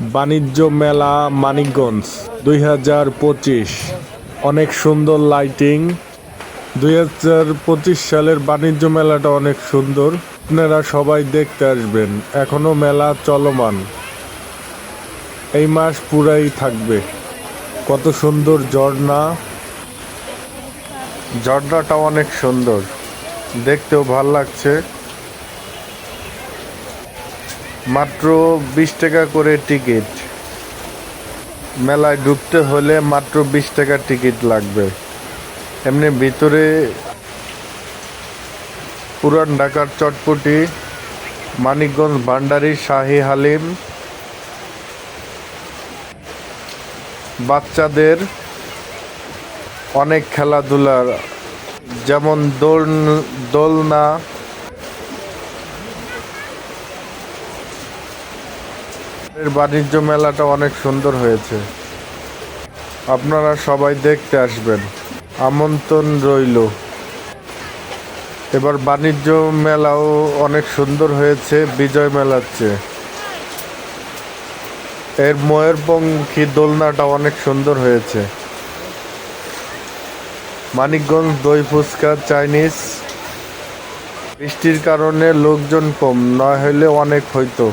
বাণিজ্য মেলা মানিকগঞ্জ, দুই হাজার পঁচিশ। অনেক সুন্দর লাইটিং দুই হাজার পঁচিশ সালের বাণিজ্য মেলাটা অনেক সুন্দর। আপনারা সবাই দেখতে আসবেন। এখনও মেলা চলমান। এই মাস পুরাই থাকবে। কত সুন্দর ঝর্ণা। ঝর্ণাটা অনেক সুন্দর। দেখতেও ভালো লাগছে। মাত্র বিশ টাকা করে টিকিট। মেলায় ঢুকতে হলে মাত্র বিশ টাকা টিকিট লাগবে। এমনি ভিতরে পুরান ঢাকার চটপটি, মানিকগঞ্জ ভান্ডারি, শাহি হালিম। বাচ্চাদের অনেক খেলাধুলার, যেমন দোল দোলনা এর বাণিজ্য মেলাটা অনেক সুন্দর হয়েছে। আপনারা সবাই দেখতে আসবেন। আমন্ত্রণ রইল। এবার বাণিজ্য মেলাও অনেক সুন্দর হয়েছে, বিজয় মেলার চেয়ে এর ময়ূরপঙ্খী দোলনাটা অনেক সুন্দর হয়েছে। মানিকগঞ্জ দই ফুচকা চাইনিজ। বৃষ্টির কারণে লোকজন কম, নয় হলে অনেক হইতো।